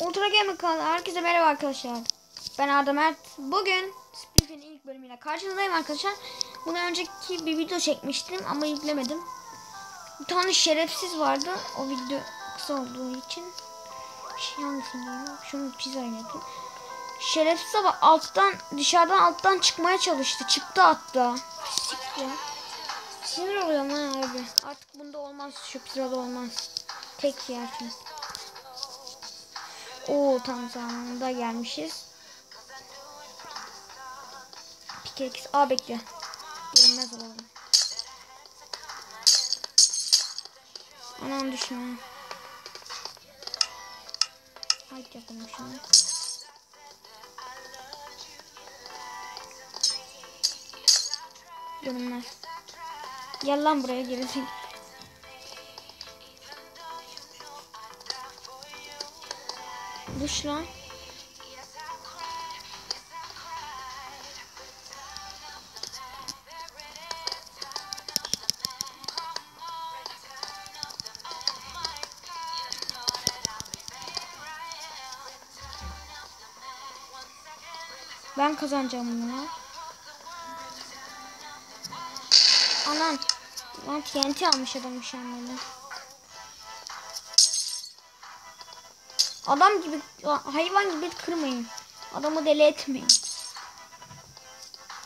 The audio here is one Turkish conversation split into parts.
Ultra Gamer kanalı herkese merhaba arkadaşlar. Ben Arda Mert. Bugün Split'in ilk bölümüyle karşınızdayım arkadaşlar. Bundan önceki bir video çekmiştim ama yüklemedim. Bir tane şerefsiz vardı. O video kısa olduğu için. Şey hangisini? Şunu pizza yapayım. Şerefsiz ama alttan dışarıdan alttan çıkmaya çalıştı. Çıktı hatta. Siktir. Sinir oluyorum ha abi. Artık bunda olmaz. Şu pizzada olmaz. Tek yersiniz. Oo tam zamanında gelmişiz. Pickaxe. Aa bekle. Görünmez olalım. Anam düşme. Haydi yapalım şunu. Görünmez. Gel lan buraya gerisin. Düş. Ben kazanacağım bunu ya. Anan. Lan TNT almış adam mükemmeli. Adam gibi hayvan gibi kırmayın. Adamı deli etmeyin.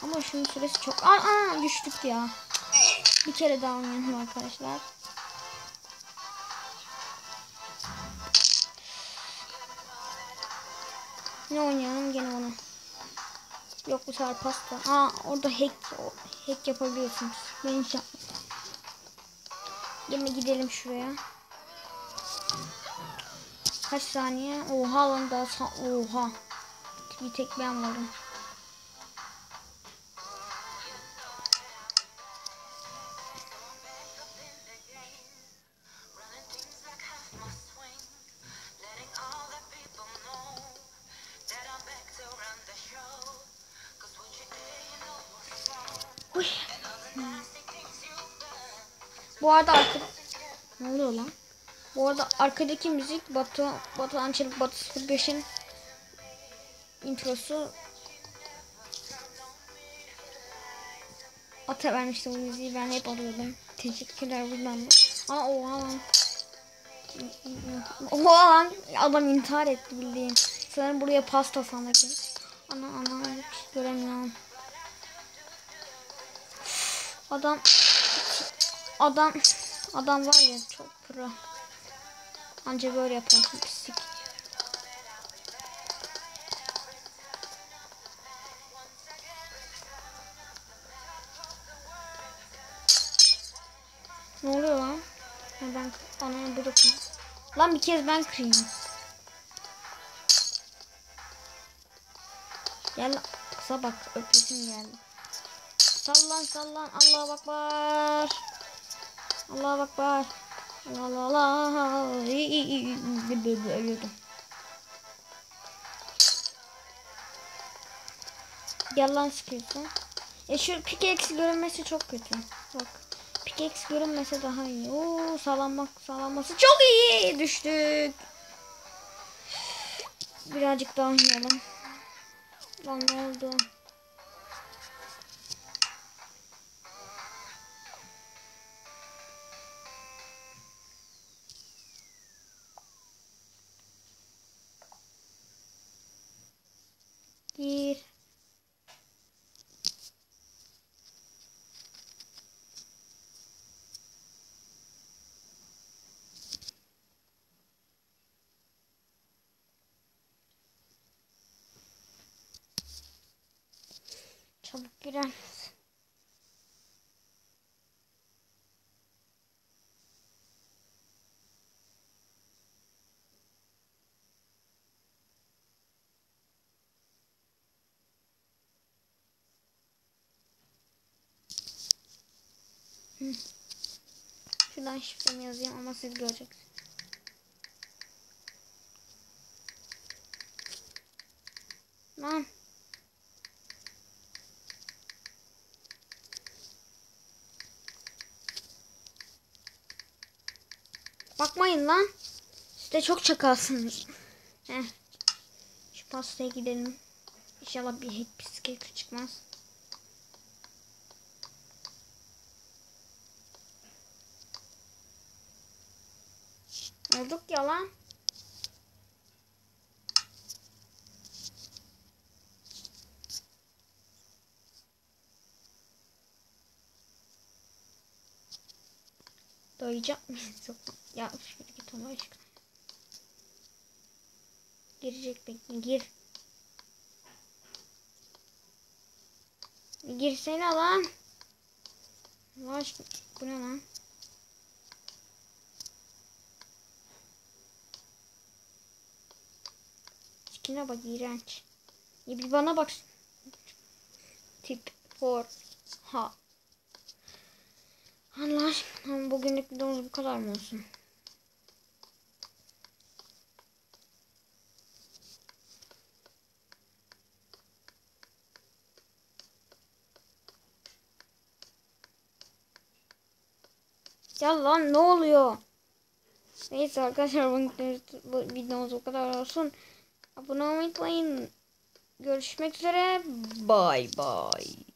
Ama şunun süresi çok. Aa, aa düştük ya. Bir kere daha oynayalım arkadaşlar. Ne oynayalım gene onu. Yok bu sefer pasta. Aa orada hack hack yapabiliyorsunuz. Ben hiç yapmadım. Yine gidelim şuraya. Kaç saniye? Oha lan daha sa oha. Bir tek ben varım. Uy. Bu arada arka... Ne oluyor lan? Bu arada arkadaki müzik Batu Batu Ançelik Batu 05'in introsu Ata vermişti bu müziği ben hep alıyordum. Teşekkürler buradan da. Aa oha lan. Oha lan adam intihar etti bildiğin. Sanırım buraya pasta sanırım. Ana ana hiç göremiyorum. Adam adam adam var ya çok pro. Anca böyle yaparsın pislik. Ne oluyor lan? Ben da kırayım. Lan bir kez ben kırayım. Gel kısa bak öpesim geldi. Sallan sallan Allah'a bak var. Allah'a bak var. Allah Allah Allah. Ölüyordum. Yalan sıkıyorsun. E şu pickaxe görünmesi çok kötü. Bak. Pickaxe görünmese daha iyi. Oo sağlanmak sağlanması çok iyi. Düştük. Birazcık daha oynayalım. Lan ne oldu? Girer misin? Şuradan şifremi yazayım ama siz göreceksiniz. Lan. Bakmayın lan. Siz de çok çakalsınız. Heh. Şu pastaya gidelim. İnşallah bir hep bisiklet çıkmaz. Olduk ya lan. Doyacak mıyız? Yok. Ya üf, yürü git Allah aşkına. Girecek bekle gir. Girsene lan. Allah aşkına. Bu ne lan? Sikine bak iğrenç. Ya bir bana bak. Tip for ha. Allah aşkına bugünlük videomuz bu kadar mı olsun? Ya lan ne oluyor? Neyse arkadaşlar bu, bu videomuz bu kadar olsun. Abone olmayı unutmayın. Görüşmek üzere. Bye bye.